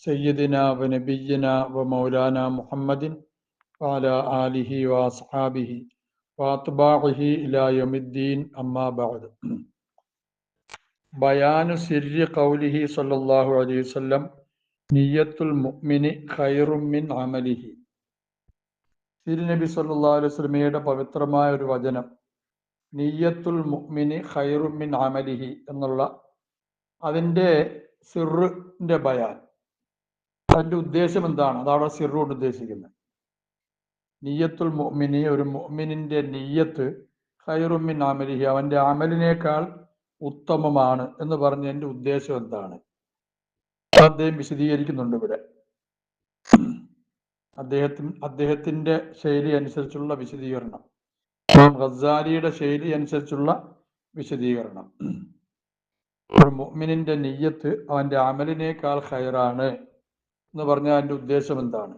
സയ്യദിന വ നബിയ്യന വ മൗലാന മുഹമ്മദിൻ വാല ആലിഹി വാസ്ഹാബിഹി വാത്ബാഹി അമ്മാ അമ്മാബാദ് ബയാനു സിരി കൗലിഹി സല്ലല്ലാഹു അലൈഹി വസല്ലം നിയ്യത്തുൽ മുഅ്മിനി ഖൈറുൻ മിൻ അമലിഹി. തിരുനബി സല്ലല്ലാഹു അലൈഹി വസല്ലമയുടെ പവിത്രമായ ഒരു വചനം നിയ്യത്തുൽ മുഅ്മിനി ഖൈറുൻ മിൻ അമലിഹി എന്നുള്ള അതിന്റെ സിറിന്റെ ബയാൻ. അതിന്റെ ഉദ്ദേശം എന്താണ്? അതാണ് സിറു കൊണ്ട് ഉദ്ദേശിക്കുന്നത്. നീയത്തുൽ മൊമിനി ഒരു മുഅ്മിനിന്റെ നീയത്ത് ഹൈറുമിൻ മിൻ അമലിഹി. അവന്റെ അമലിനേക്കാൾ ഉത്തമമാണ് എന്ന് പറഞ്ഞതിന്റെ ഉദ്ദേശം എന്താണ്? അദ്ദേഹം വിശദീകരിക്കുന്നുണ്ട് ഇവിടെ. അദ്ദേഹത്തിന് അദ്ദേഹത്തിന്റെ ശൈലി അനുസരിച്ചുള്ള വിശദീകരണം. ഇമാം ഖസാലിയുടെ ശൈലി അനുസരിച്ചുള്ള വിശദീകരണം. ഒരു മുഅ്മിനിന്റെ നെയ്യത്ത് അവന്റെ അമലിനേക്കാൾ ഖൈറാണ്. എന്ന് പറഞ്ഞാൽ അതിന്റെ ഉദ്ദേശം എന്താണ്?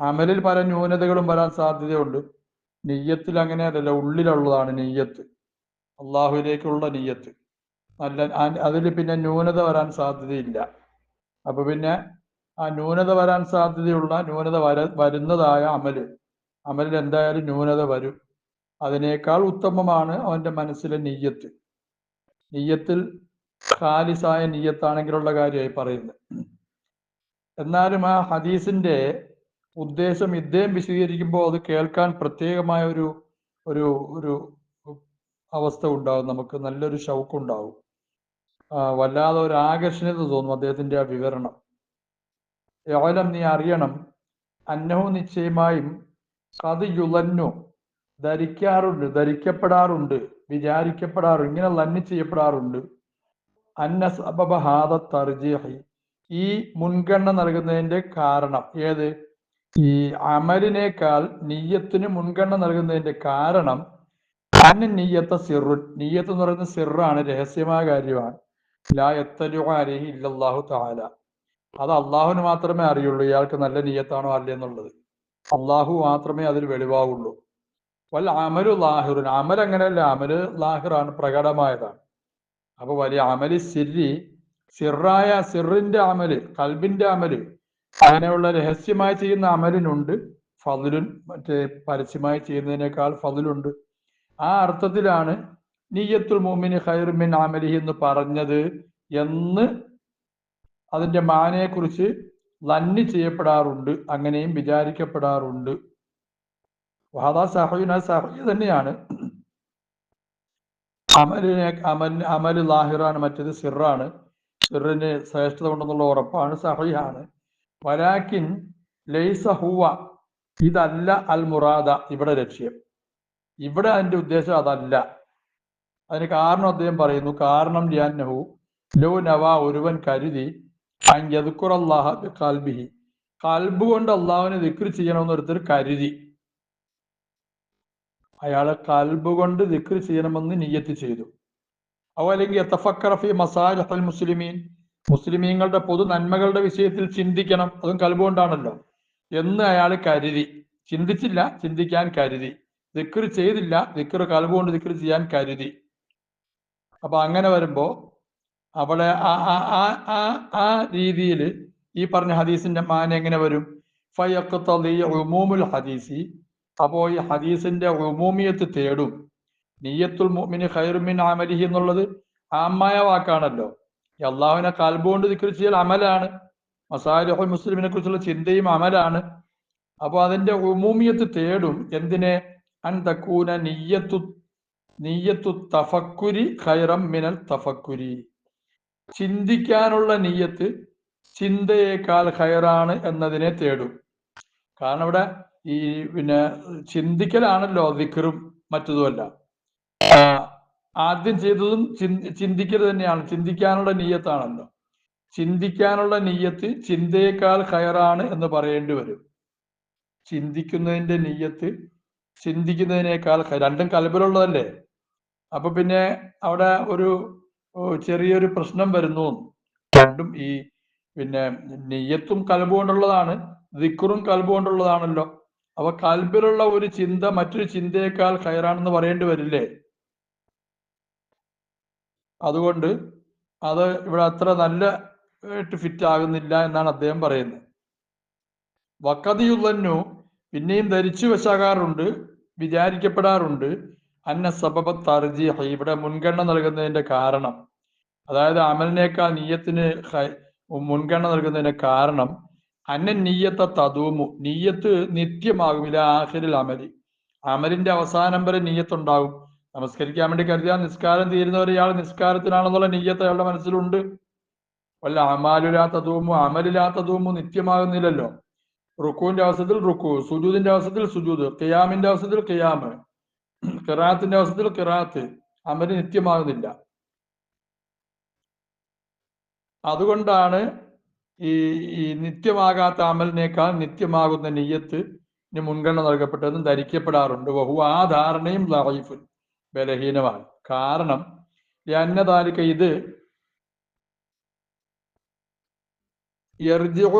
അമലിൽ പല ന്യൂനതകളും വരാൻ സാധ്യതയുണ്ട്. നെയ്യത്തിൽ അങ്ങനെയല്ല ഉള്ളിലുള്ളതാണ് നെയ്യത്ത്. അള്ളാഹുവിലേക്കുള്ള നെയ്യത്ത്. നല്ല അതിൽ പിന്നെ ന്യൂനത വരാൻ സാധ്യതയില്ല. അപ്പൊ പിന്നെ ആ ന്യൂനത വരാൻ സാധ്യതയുള്ള ന്യൂനത വര വരുന്നതായ അമൽ. അമലിൽ എന്തായാലും ന്യൂനത വരും. അതിനേക്കാൾ ഉത്തമമാണ് അവന്റെ മനസ്സിലെ നെയ്യത്ത്. നെയ്യത്തിൽ ഖാലിസായ നീയത്താണെങ്കിലുള്ള കാര്യമായി പറയുന്നത് എന്നാലും ആ ഹദീസിന്റെ ഉദ്ദേശം ഇദ്ദേഹം വിശദീകരിക്കുമ്പോൾ അത് കേൾക്കാൻ പ്രത്യേകമായ ഒരു ഒരു ഒരു അവസ്ഥ ഉണ്ടാവും. നമുക്ക് നല്ലൊരു ഷൗക്കുണ്ടാവും. വല്ലാതെ ഒരു ആകർഷണീയത തോന്നും അദ്ദേഹത്തിന്റെ ആ വിവരണം. യോലം നീ അറിയണം അന്നവും നിശ്ചയമായും കത് യുലന്നു ധരിക്കാറുണ്ട് ധരിക്കപ്പെടാറുണ്ട് വിചാരിക്കപ്പെടാറുണ്ട് ഇങ്ങനെ ലന്നി ചെയ്യപ്പെടാറുണ്ട്. അന്ന തർജീഹി. ഈ മുൻഗണന നൽകുന്നതിന്റെ കാരണം ഏത്? ഈ അമലിനേക്കാൾ നീയത്തിന് മുൻഗണന നൽകുന്നതിന്റെ കാരണം അന്ന നീയത്ത സിറു. നീയത്ത് എന്ന് പറയുന്ന സിറാണ് രഹസ്യമായ കാര്യമാണ്. ലാ എത്തലു അലഹി ഇല്ലാഹു താല അത് അള്ളാഹുവിന് മാത്രമേ അറിയുള്ളൂ ഇയാൾക്ക് നല്ല നീയത്താണോ അല്ലേ എന്നുള്ളത്. അള്ളാഹു മാത്രമേ അതിൽ വെളിവാകുള്ളൂ വല്ല അമലു ലാഹിറുൻ. അമൽ അങ്ങനെയല്ല അമൽ ലാഹിറാണ് പ്രകടമായതാണ്. അപ്പൊ വലിയ അമൽ സിരി സിറായ സിറിന്റെ അമൽ കൽബിന്റെ അമൽ അങ്ങനെയുള്ള രഹസ്യമായി ചെയ്യുന്ന അമലിനുണ്ട് ഫതിലുൻ മറ്റേ പരസ്യമായി ചെയ്യുന്നതിനേക്കാൾ ഫതിലുണ്ട്. ആ അർത്ഥത്തിലാണ് നീയത്തുൽ മോമിന് ഖൈറുമിൻ അമലിഹി എന്ന് പറഞ്ഞത് എന്ന് അതിന്റെ മാനയെ കുറിച്ച് ലന്നി ചെയ്യപ്പെടാറുണ്ട് അങ്ങനെയും വിചാരിക്കപ്പെടാറുണ്ട്. വാദാ സഹയുന സഹയ തന്നെയാണ് അമലിനെ അമൽ അമൽ ലാഹിറാണ് മറ്റേത് സിറാണ്. സിറിന് ശ്രേഷ്ഠത ഉണ്ടെന്നുള്ള ഉറപ്പാണ് സഹയാണ് വലാക്കിൻ ലൈസ ഹുവ ഇതല്ല അൽ മുറാദ ഇവിടെ ലക്ഷ്യം. ഇവിടെ അതിന്റെ ഉദ്ദേശം അതല്ല. അതിന് കാരണം അദ്ദേഹം പറയുന്നു കാരണം ലിയാന്നഹു ലോ നവ ഒരുവൻ കരുതി അള്ളാഹ കാൽബിഹി കൽബ് കൊണ്ട് അള്ളാഹുവിനെ ദിക്ർ ചെയ്യണമെന്ന് ഒരുത്തർ കരുതി. അയാളെ കൽബ് കൊണ്ട് ദിക്ർ ചെയ്യണമെന്ന് നിയ്യത്ത് ചെയ്തു. അവ അല്ലെങ്കിൽ എത്തഫക്കറഫി മസാലഹൽ മുസ്ലിമീൻ. മുസ്ലിമീങ്ങളുടെ പൊതു നന്മകളുടെ വിഷയത്തിൽ ചിന്തിക്കണം. അതും കൽബ് കൊണ്ടാണല്ലോ. എന്ന് അയാൾ കരുതി. ചിന്തിച്ചില്ല ചിന്തിക്കാൻ കരുതി. ദിക്ർ ചെയ്തില്ല ദിക്ർ കൽബ് കൊണ്ട് ദിക്ർ ചെയ്യാൻ കരുതി. അപ്പൊ അങ്ങനെ വരുമ്പോ അവളെ ആ ആ ആ ആ രീതിയിൽ ഈ പറഞ്ഞ ഹദീസിന്റെ മാന എങ്ങനെ വരും? ഫയഖ്തലിഉമൂമുൽ ഹദീസി. അപ്പോ ഈ ഹദീസിന്റെ ഉമൂമിയത്ത് തേടും. നീയത്തുൽ മുഅ്മിനി ഖൈറുമിൻ അമലിഹി എന്നുള്ളത് ആമായ വാക്കാണല്ലോ. ഈ അള്ളാഹുവിനെ കാൽബുകൊണ്ട് ദിക്ർ ചെയ്യൽ അമലാണ്. മസാലിഹുൽ മുസ്ലിമിനെ കുറിച്ചുള്ള ചിന്തയും അമലാണ്. അപ്പോൾ അതിന്റെ ഉമൂമിയത്ത് തേടും എന്തിനെ? അൻതക്കൂന നീയത്തു നീയത്തു തഫക്കുരി ഖൈറം മിനൽ തഫക്കുരി. ചിന്തിക്കാനുള്ള നീയത്ത് ചിന്തയേക്കാൾ ഖൈറാണ് എന്നതിനെ തേടും. കാരണം ഇവിടെ ഈ പിന്നെ ചിന്തിക്കലാണല്ലോ ദിക്കറും മറ്റതുമല്ല. ആദ്യം ചെയ്തതും ചിന്തിക്കൽ തന്നെയാണ്. ചിന്തിക്കാനുള്ള നീയത്താണല്ലോ. ചിന്തിക്കാനുള്ള നീയത്ത് ചിന്തയേക്കാൾ ഹയറാണ് എന്ന് പറയേണ്ടി വരും. ചിന്തിക്കുന്നതിന്റെ നീയത്ത് ചിന്തിക്കുന്നതിനേക്കാൾ രണ്ടും കലബിലുള്ളതല്ലേ അപ്പൊ പിന്നെ അവിടെ ഒരു ചെറിയൊരു പ്രശ്നം വരുന്നു. രണ്ടും ഈ പിന്നെ നെയ്യത്തും ദിക്റും കൽബ് കൊണ്ടുള്ളതാണല്ലോ അപ്പൊ കൽബിലുള്ള ഒരു ചിന്ത മറ്റൊരു ചിന്തയേക്കാൾ ഹൈറാണെന്ന് പറയേണ്ടി വരില്ലേ? അതുകൊണ്ട് അത് ഇവിടെ അത്ര നല്ല ഫിറ്റ് ആകുന്നില്ല എന്നാണ് അദ്ദേഹം പറയുന്നത്. വക്കതിയുള്ളന്നു പിന്നെയും ധരിച്ചു വശാകാറുണ്ട് വിചാരിക്കപ്പെടാറുണ്ട്. അന്ന സബബ തർജി ഇവിടെ മുൻഗണന നൽകുന്നതിന്റെ കാരണം. അതായത് അമലിനേക്കാൾ നീയത്തിന് മുൻഗണന നൽകുന്നതിന്റെ കാരണം അന്ന നീയത്ത തതൂമു നീയത്ത് നിത്യമാകും ഇല അമരി അമലി അവസാനം വരെ നീയത്തുണ്ടാകും. നമസ്കരിക്കാൻ വേണ്ടി കരുതിയാൽ നിസ്കാരം തീരുന്നവർ ഇയാൾ നിസ്കാരത്തിനാണെന്നുള്ള നീയത്ത് അയാളുടെ മനസ്സിലുണ്ട്. വല്ല അമാലില്ലാത്ത തൂമു അമലില്ലാത്ത തൂമു നിത്യമാകുന്നില്ലല്ലോ. റുക്കുവിന്റെ അവസരത്തിൽ റുക്കു സുജൂദിന്റെ അവസരത്തിൽ സുജൂദ് ഖിയാമിന്റെ അവസരത്തിൽ ഖിയാമ് കിറാത്തിന്റെ അവസരത്തിൽ കിറാത്ത് അമൽ നിത്യമാകുന്നില്ല. അതുകൊണ്ടാണ് ഈ ഈ നിത്യമാകാത്ത അമലിനേക്കാൾ നിത്യമാകുന്ന നെയ്യത്ത് മുൻഗണന നൽകപ്പെട്ടതെന്നും ധരിക്കപ്പെടാറുണ്ട്. ബഹു ആ ധാരണയും ലൈഫ് ബലഹീനമാണ്. കാരണം അന്നതാലിക്ക ഇത്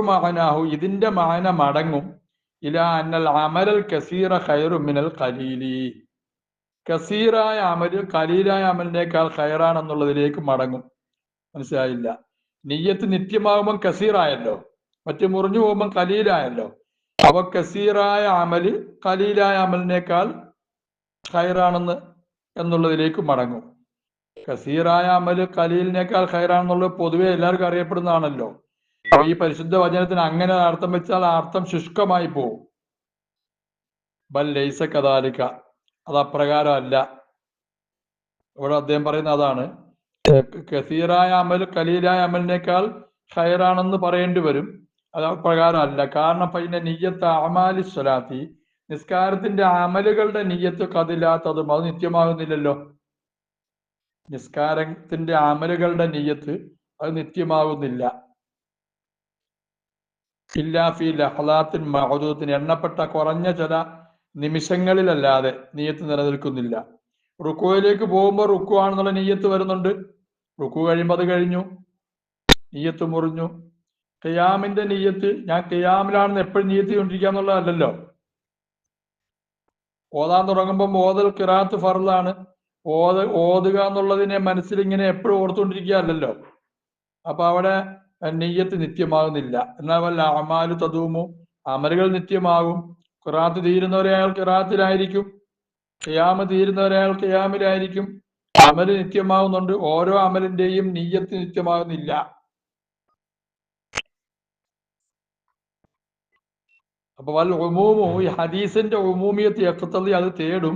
മഅനാഹു ഇതിന്റെ മാന മടങ്ങും ഇല അന്നൽ അമലൽ കസീറ ഖൈറു മിനൽ ഖലീലി. കസീറായ അമൽ കലീലായ അമലിനേക്കാൾ ഖൈറാണെന്നുള്ളതിലേക്ക് മടങ്ങും. മനസ്സിലായില്ല? നീയത്ത് നിത്യമാകുമ്പം കസീറായല്ലോ. മറ്റു മുറിഞ്ഞു പോകുമ്പം കലീലായല്ലോ. അവ കസീറായ അമൽ കലീലായ അമലിനേക്കാൾ ഹൈറാണെന്ന് എന്നുള്ളതിലേക്ക് മടങ്ങും. കസീറായ അമൽ കലീലിനേക്കാൾ ഹൈറാണെന്നുള്ളത് പൊതുവെ എല്ലാവർക്കും അറിയപ്പെടുന്നതാണല്ലോ. ഈ പരിശുദ്ധ വചനത്തിന് അങ്ങനെ അർത്ഥം വെച്ചാൽ അർത്ഥം ശുഷ്കമായി പോകും ബൽ ലൈസ അത് അപ്രകാരമല്ല ഇവിടെ അദ്ദേഹം പറയുന്ന അതാണ്. കസീറായ അമൽ കലീലായ അമലിനേക്കാൾ ഖൈറാണെന്ന് പറയേണ്ടി വരും. അത് പ്രകാരമല്ല. കാരണം പിന്നെ നീയത്ത് അമാലി സ്വലാത്തി. നിസ്കാരത്തിന്റെ അമലുകളുടെ നീയത്ത് കതില്ലാത്തതും അത് നിത്യമാകുന്നില്ലല്ലോ. നിസ്കാരത്തിന്റെ അമലുകളുടെ നീയത്ത് അത് നിത്യമാകുന്നില്ല. ഇല്ലാഫി ലഹലാത്തിൻ മഹദൂത്തിന് എണ്ണപ്പെട്ട കുറഞ്ഞ ചില നിമിഷങ്ങളിലല്ലാതെ നീയത്ത് നിലനിൽക്കുന്നില്ല. റുക്കോയിലേക്ക് പോകുമ്പോൾ റുക്കു ആണെന്നുള്ള നീയത്ത് വരുന്നുണ്ട്. റുക്കു കഴിയുമ്പോൾ അത് കഴിഞ്ഞു. നീയത്ത് മുറിഞ്ഞു. കയ്യാമിന്റെ നീയത്ത് ഞാൻ കയ്യാമിലാണെന്ന് എപ്പോഴും നീയത്ത് കൊണ്ടിരിക്കുക എന്നുള്ളതല്ലല്ലോ. ഓതാൻ തുടങ്ങുമ്പോൾ ഓതൽ കിറാത്ത് ഫറലാണ് ഓത ഓതുക എന്നുള്ളതിനെ മനസ്സിൽ ഇങ്ങനെ എപ്പോഴും ഓർത്തുകൊണ്ടിരിക്കുക അല്ലല്ലോ. അപ്പൊ അവിടെ നെയ്യത്ത് നിത്യമാകുന്നില്ല. എന്നാൽ വല്ല അമാൽ തതുമു അമലുകൾ നിത്യമാകും. കിറാത്ത് തീരുന്നവരെ അയാൾ കിറാത്തിലായിരിക്കും. ഖിയാമ് തീരുന്നവരെ അയാൾ ഖിയാമിലായിരിക്കും. അമൽ നിത്യമാകുന്നുണ്ട് ഓരോ അമലിന്റെയും നീയത്ത് നിത്യമാകുന്നില്ല അപ്പൊ വൽ ഒമൂമു ഈ ഹദീസിന്റെ ഒമൂമിയത്ത് യക്കത്തള്ളി അത് തേടും.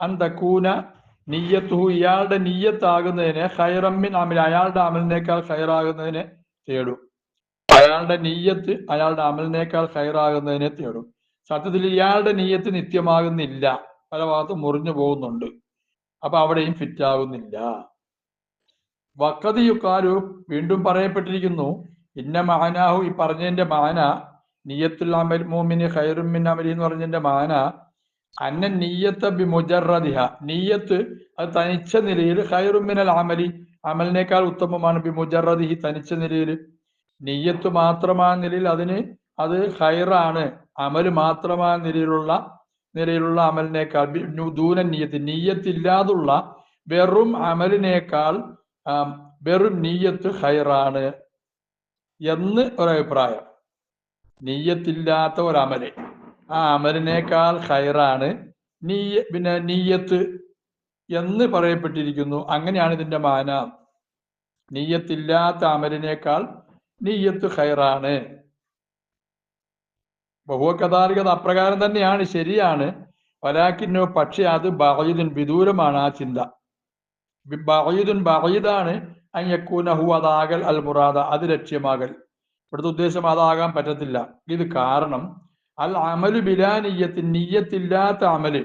അന്തക്കൂന തക്കൂന നീയത്തുഹു ഇയാളുടെ നീയത്താകുന്നതിന് ഹൈറമ്മിൻ അമൽ അയാളുടെ അമലിനേക്കാൾ ഹൈറാകുന്നതിന് തേടും. അയാളുടെ നീയത്ത് അയാളുടെ അമലിനേക്കാൾ ഹൈറാകുന്നതിനെ തേടും. സത്യത്തിൽ ഇയാളുടെ നീയത്ത് നിത്യമാകുന്നില്ല. പല ഭാഗത്തും മുറിഞ്ഞു പോകുന്നുണ്ട്. അപ്പൊ അവിടെയും ഫിറ്റ് ആകുന്നില്ല വക്കതിയുക്കാരു വീണ്ടും പറയപ്പെട്ടിരിക്കുന്നു ഇന്ന മഹനാഹു ഈ പറഞ്ഞതിന്റെ മാന നീയത്തുൽ അമൽ മോമിന് ഖൈറുമിൻ അമലി എന്ന് പറഞ്ഞതിന്റെ മാന അന്ന നീയത്ത് ബി മുജറദിഹ നീയത്ത് അത് തനിച്ച നിലയിൽ ഖൈറുമിനൽ അമലി അമലിനേക്കാൾ ഉത്തമമാണ് ബി മുജറദിഹി തനിച്ച നിലയിൽ. നീയത്ത് മാത്രമായ നിലയിൽ അതിന് അത് ഖൈറാണ് അമൽ മാത്രമായ നിലയിലുള്ള നിലയിലുള്ള അമലിനേക്കാൾ ദൂന നീയത്ത് നീയത്തില്ലാതുള്ള വെറും അമലിനേക്കാൾ വെറും നീയത്ത് ഖൈറാണ് എന്ന് ഒരഭിപ്രായം. നീയത്തില്ലാത്ത ഒരമൽ. ആ അമലിനേക്കാൾ ഖൈറാണ് നീയ പിന്നെ നീയത്ത് എന്ന് പറയപ്പെട്ടിരിക്കുന്നു. അങ്ങനെയാണ് ഇതിന്റെ മാന. നീയത്തില്ലാത്ത അമലിനേക്കാൾ നീയത്ത് ഖൈറാണ്. ബഹുവകഥാലികത അപ്രകാരം തന്നെയാണ് ശരിയാണ്. വലാക്കിന്നോ പക്ഷെ അത് ബഹയുദിൻ വിദൂരമാണ് ആ ചിന്ത. ബഹയുദിൻ ബഹീദുൻ ബഹീദാണ് അയ്യക്കൂനഹു അതാകൽ അൽ മുറാദ അത് ലക്ഷ്യമാകൽ. ഇവിടുത്തെ ഉദ്ദേശം അതാകാൻ പറ്റത്തില്ല. ഇത് കാരണം അൽ അമലു ബിലാ നീയത്തിൻ നീയത്തില്ലാത്ത അമൽ.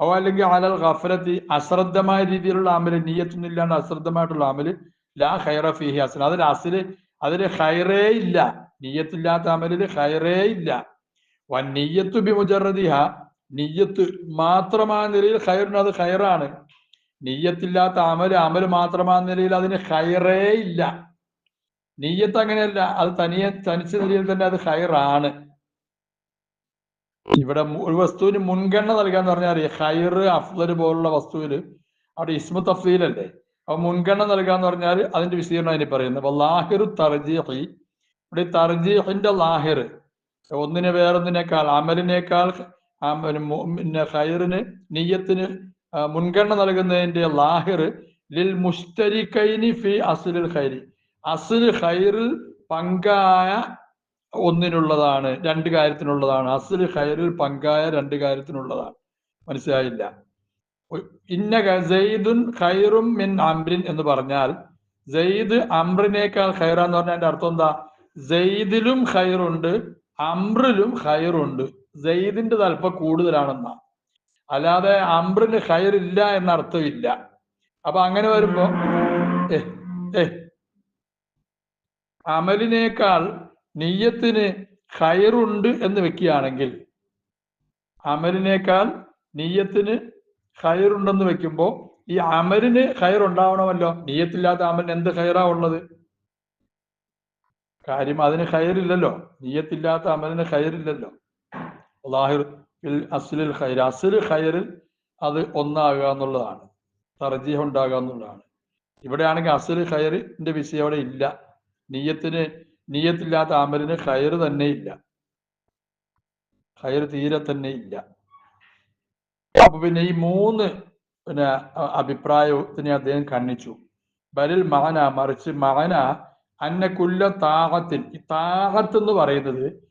ഓ അല്ലെങ്കിൽ അലൽ ഗഫലത്തി അശ്രദ്ധമായ രീതിയിലുള്ള അമൽ നീയത്തൊന്നും ഇല്ലാണ്ട് അശ്രദ്ധമായിട്ടുള്ള അമൽ ലാ ഖൈറ ഫിഹി അസ്ല അതിൽ അസിൽ അതിൽ ഹൈറേ ഇല്ല. നീയത്തില്ലാത്ത അമലിൽ ഹൈറേ ഇല്ല. വൻ നീയത്തു ബി നീയത്ത് മാത്രമാ നിലയിൽ ഹൈറിന് അത് ഹൈറാണ് നീയത്തില്ലാത്ത അമൽ അമൽ മാത്രമാ നിലയിൽ അതിന് ഹൈറേ ഇല്ല. നീയത്ത് അങ്ങനെയല്ല അത് തനിയെ തനിച്ച നിലയിൽ തന്നെ അത് ഹൈറാണ് ഇവിടെ ഒരു വസ്തുവിന് മുൻഗണന നൽകാന്ന് പറഞ്ഞാൽ ഹൈർ അഫ്ദൽ പോലുള്ള വസ്തുവിൽ അവിടെ ഇസ്മു അല്ലേ അപ്പൊ മുൻഗണന നൽകാന്ന് പറഞ്ഞാൽ അതിന്റെ വിശദീകരണം അതിന് പറയുന്നത്. അപ്പൊ ലാഹിർ തർജീഹി ഇവിടെ തർജീഹിന്റെ ലാഹിർ. ഒന്നിനെ വേറൊന്നിനേക്കാൾ അമലിനേക്കാൾ പിന്നെ ഹൈറിന് നെയ്യത്തിന് മുൻഗണന നൽകുന്നതിന്റെ ലാഹിർ. ലിൽ മുസ്തരിക്കൈനി ഫി അസുലിൽ ഹൈരി അസുൽ ഹൈറിൽ പങ്കായ ഒന്നിനുള്ളതാണ് രണ്ട് കാര്യത്തിനുള്ളതാണ്. അസുൽ ഹൈറിൽ പങ്കായ രണ്ട് കാര്യത്തിനുള്ളതാണ്. മനസ്സിലായില്ല? ഇന്ന സെയ്ദുൻ ഖൈറും മിൻ അംറിൻ എന്ന് പറഞ്ഞാൽ സെയ്ദ് അംറിനേക്കാൾ ഖൈറാന്ന് പറഞ്ഞാൽ അതിന്റെ അർത്ഥം എന്താ? സെയ്ദിലും ഖൈറുണ്ട് അമ്രിലും ഖൈറുണ്ട്. സെയ്ദിന്റെ തൽപ്പം കൂടുതലാണെന്നാ. അല്ലാതെ അംറിന് ഖൈറില്ല എന്ന അർത്ഥമില്ല അപ്പൊ അങ്ങനെ വരുമ്പോ ഏ അമലിനേക്കാൾ നീയത്തിന് ഖൈറുണ്ട് എന്ന് വെക്കുകയാണെങ്കിൽ അമലിനേക്കാൾ നീയത്തിന് ഖൈറുണ്ടെന്ന് വെക്കുമ്പോ ഈ അമലിന് ഖൈർ ഉണ്ടാവണമല്ലോ നീയത്തില്ലാത്ത അമലിന് എന്ത് ഖൈറാ ഉള്ളത്? കാര്യം അതിന് ഖൈറില്ലല്ലോ. നീയത്തില്ലാത്ത അമലിന് ഖൈറില്ലല്ലോ. ഫിൽ അസ്ലിൽ ഖൈർ. അസ്ലിൽ ഖൈറിൽ അത് ഒന്നാകുക എന്നുള്ളതാണ്. തർജീഹം ഉണ്ടാകുക എന്നുള്ളതാണ്. ഇവിടെയാണെങ്കിൽ അസ്ലിൽ ഖൈറിന്റെ വിഷയം അവിടെ ഇല്ല. നീയത്തിന് നീയത്തില്ലാത്ത അമലിന് ഖൈർ തന്നെ ഇല്ല. ഖൈർ തീരെ തന്നെ ഇല്ല. അപ്പൊ പിന്നെ ഈ മൂന്ന് പിന്നെ അഭിപ്രായത്തിനെ അദ്ദേഹം ഖണ്ഡിച്ചു. ബലിൽ മകന മറിച്ച് മകന അന്ന കുല്ല താകത്തിൻ. ഈ താകത്ത് എന്ന് പറയുന്നത്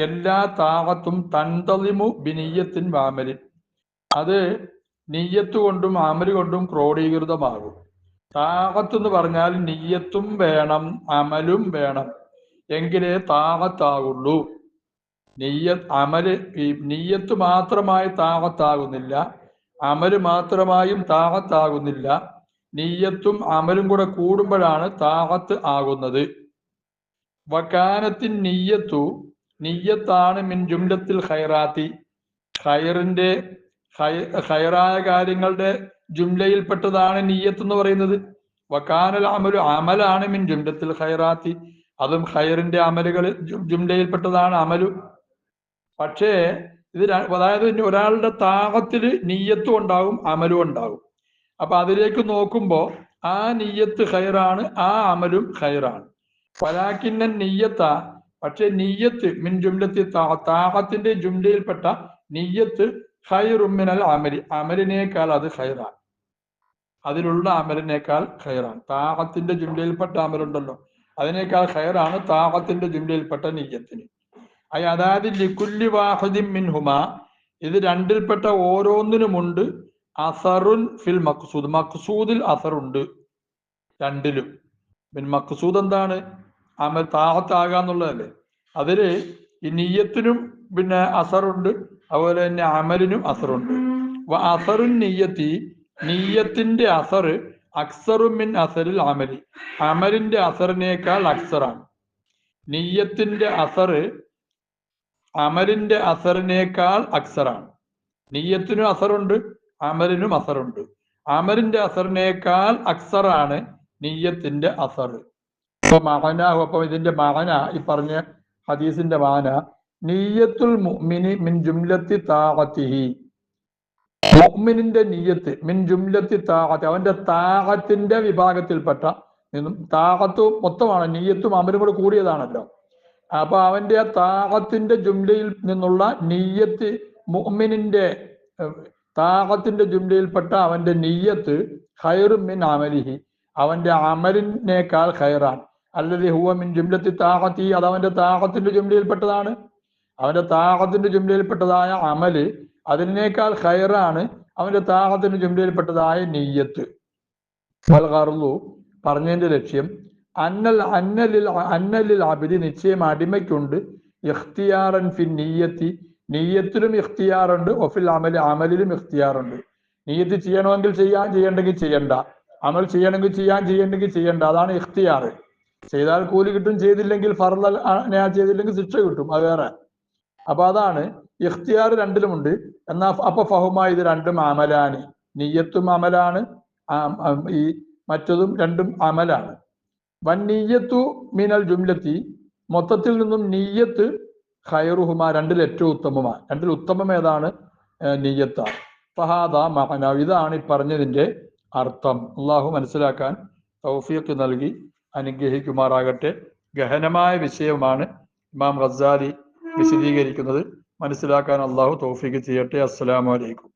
എല്ലാ താകത്തും തന്തളിമു ബിനീയത്തിൻ വാമലിൻ. അത് നീയത്ത് കൊണ്ടും അമൽ കൊണ്ടും ക്രോഡീകൃതമാകും. താകത്ത് എന്ന് പറഞ്ഞാൽ നീയത്തും വേണം അമലും വേണം. എങ്കിലേ താകത്താകുള്ളൂ. നെയ്യ അമൽ ഈ നീയത്ത് മാത്രമായി താകത്താകുന്നില്ല അമൽ മാത്രമായും താകത്താകുന്നില്ല. നീയത്തും അമലും കൂടെ കൂടുമ്പോഴാണ് താഹത്ത് ആകുന്നത്. വക്കാനത്തിൻ നീയത്തു നീയത്താണ് മിൻ ജുംലത്തിൽ ഖൈറാത്തി. ഹൈറായ ഖൈറായ കാര്യങ്ങളുടെ ജുംലയിൽപ്പെട്ടതാണ് നീയത്ത് എന്ന് പറയുന്നത്. വക്കാനൽ അമലു അമലാണ് മിൻ ജുംലത്തിൽ ഖൈറാത്തി. അതും ഖൈറിന്റെ അമലുകൾ ജുംലയിൽപ്പെട്ടതാണ് അമലു. പക്ഷേ ഇത് അതായത് ഒരാളുടെ താപത്തിൽ നീയത്തും ഉണ്ടാകും അമലും ഉണ്ടാകും അപ്പൊ അതിലേക്ക് നോക്കുമ്പോ ആ നീയത്ത് ഹൈറാണ് ആ അമലും ഹൈറാണ് ഫലാക്കിന്നൻ നീയത്ത പക്ഷെ നീയത്ത് മിൻ ജുംലത്തി താഹത്തിന്റെ ജുംലയിൽപ്പെട്ട നീയത്ത് ഖൈറുമിനൽ അമലി. അമലിനേക്കാൾ അത് ഹൈറാണ് അതിലുള്ള അമലിനേക്കാൾ ഹൈറാണ് താഹത്തിന്റെ ജുംലയിൽപ്പെട്ട അമലുണ്ടല്ലോ. അതിനേക്കാൾ ഹൈറാണ് താഹത്തിന്റെ ജുംലയിൽപ്പെട്ട നീയത്തിന് അതായത് ലിക്കുല്ലി വാഹിദിൻ മിൻഹുമ. ഇത് രണ്ടിൽപ്പെട്ട ഓരോന്നിനുമുണ്ട്. അസറുൻ ഫിൽ മക്സൂദ്. മക്സൂദിൽ അസറുണ്ട് രണ്ടിലും. പിന്നെ മക്സൂദ് എന്താണ്? അമൽ താഹത്താകാന്നുള്ളതല്ലേ അതിൽ ഈ നീയത്തിനും പിന്നെ അസറുണ്ട് അതുപോലെ തന്നെ അമലിനും അസറുണ്ട്. അസറുൻ നീയത്തി നീയത്തിന്റെ അസറ് അക്സറു മിൻ അസറിൽ അമലി. അമലിന്റെ അസറിനേക്കാൾ അക്സറാണ്. നീയത്തിന്റെ അസറ് അമലിന്റെ അസറിനേക്കാൾ അക്സറാണ്. നീയത്തിനും അസറുണ്ട് അമലിനും അസറുണ്ട്. അമരിന്റെ അസറിനേക്കാൾ അക്സറാണ് നീയത്തിന്റെ അസർ. ഇപ്പൊ മഹന അപ്പൊ ഇതിന്റെ മഹന ഈ പറഞ്ഞ ഹദീസിന്റെ മഹന നീയത്തുൽ മുഅ്മിനി മിൻ ജുംലത്തി താഹത്തിഹി മുഅ്മിനിന്റെ നീയത്ത് മിൻ ജുംലത്തി താഹത്തി അവന്റെ താഹത്തിന്റെ വിഭാഗത്തിൽപ്പെട്ട നിന്നും താഖത്ത് മൊത്തമാണ് നീയത്തും അമലും കൂടെ കൂടിയതാണല്ലോ. അപ്പൊ അവന്റെ ആ താഹത്തിന്റെ ജുംലയിൽ നിന്നുള്ള നീയത്ത് മുഅ്മിനിന്റെ ഏഹ്, താഖത്തിന്റെ ജുംലയിൽപ്പെട്ട അവന്റെ നെയ്യത്ത് ഖൈറും മിൻ അമലിഹി. അവന്റെ അമലിനേക്കാൾ ഖൈറാണ്. അല്ലതി ഹുവ മിൻ ജുംലത്തി താഹത്തി അത് അവന്റെ താഹത്തിന്റെ ജുംലയിൽപ്പെട്ടതാണ് അവന്റെ താഹത്തിന്റെ ജുംലയിൽപ്പെട്ടതായ അമൽ അതിനേക്കാൾ ഖൈറാണ് അവന്റെ താഹത്തിന്റെ ജുംലയിൽപ്പെട്ടതായ നെയ്യത്ത്. വൽഗർലു പറഞ്ഞതിന്റെ ലക്ഷ്യം അന്നൽ അന്നലിൽ അന്നലിൽ അബിദി നിശ്ചയം അടിമയ്ക്കുണ്ട്. ഇഖ്തിയാറൻ ഫിൻ നീയത്തി നീയത്തിലും ഇഖ്തിയാറുണ്ട് ഒഫിൽ അമൽ അമലിലും ഇഖ്തിയാറുണ്ട്. നീയത്ത് ചെയ്യണമെങ്കിൽ ചെയ്യാൻ ചെയ്യണ്ടെങ്കിൽ ചെയ്യണ്ട. അമൽ ചെയ്യണമെങ്കിൽ ചെയ്യാൻ ചെയ്യണ്ടെങ്കിൽ ചെയ്യണ്ട. അതാണ് ഇഖ്തിയാർ. ചെയ്താൽ കൂലി കിട്ടും ചെയ്തില്ലെങ്കിൽ ഫർദ ചെയ്തില്ലെങ്കിൽ ശിക്ഷ കിട്ടും. അത് വേറെ. അപ്പൊ അതാണ് ഇഖ്തിയാർ രണ്ടിലുമുണ്ട്. എന്നാ അപ്പൊ ഫഹുമ ഇത് രണ്ടും അമലാണ്. നീയത്തും അമലാണ് ഈ മറ്റതും രണ്ടും അമലാണ്. വൻ നീയത്തു മിനൽ ജുംലത്തി. മൊത്തത്തിൽ നിന്നും നീയത്ത് ഖൈറുഹുമ രണ്ടിൽ ഏറ്റവും ഉത്തമമാണ് രണ്ടിൽ ഉത്തമം ഏതാണ്? നിയത്ത ഫഹാദ മഹന. ഇതാണ് ഈ പറഞ്ഞതിന്റെ അർത്ഥം. അള്ളാഹു മനസ്സിലാക്കാൻ തൗഫീഖ് നൽകി അനുഗ്രഹിക്കുമാറാകട്ടെ. ഗഹനമായ വിഷയമാണ് ഇമാം ഗസാലി വിശദീകരിക്കുന്നത്. മനസ്സിലാക്കാൻ അള്ളാഹു തൗഫിക്ക് ചെയ്യട്ടെ. അസ്സലാമു അലൈക്കും.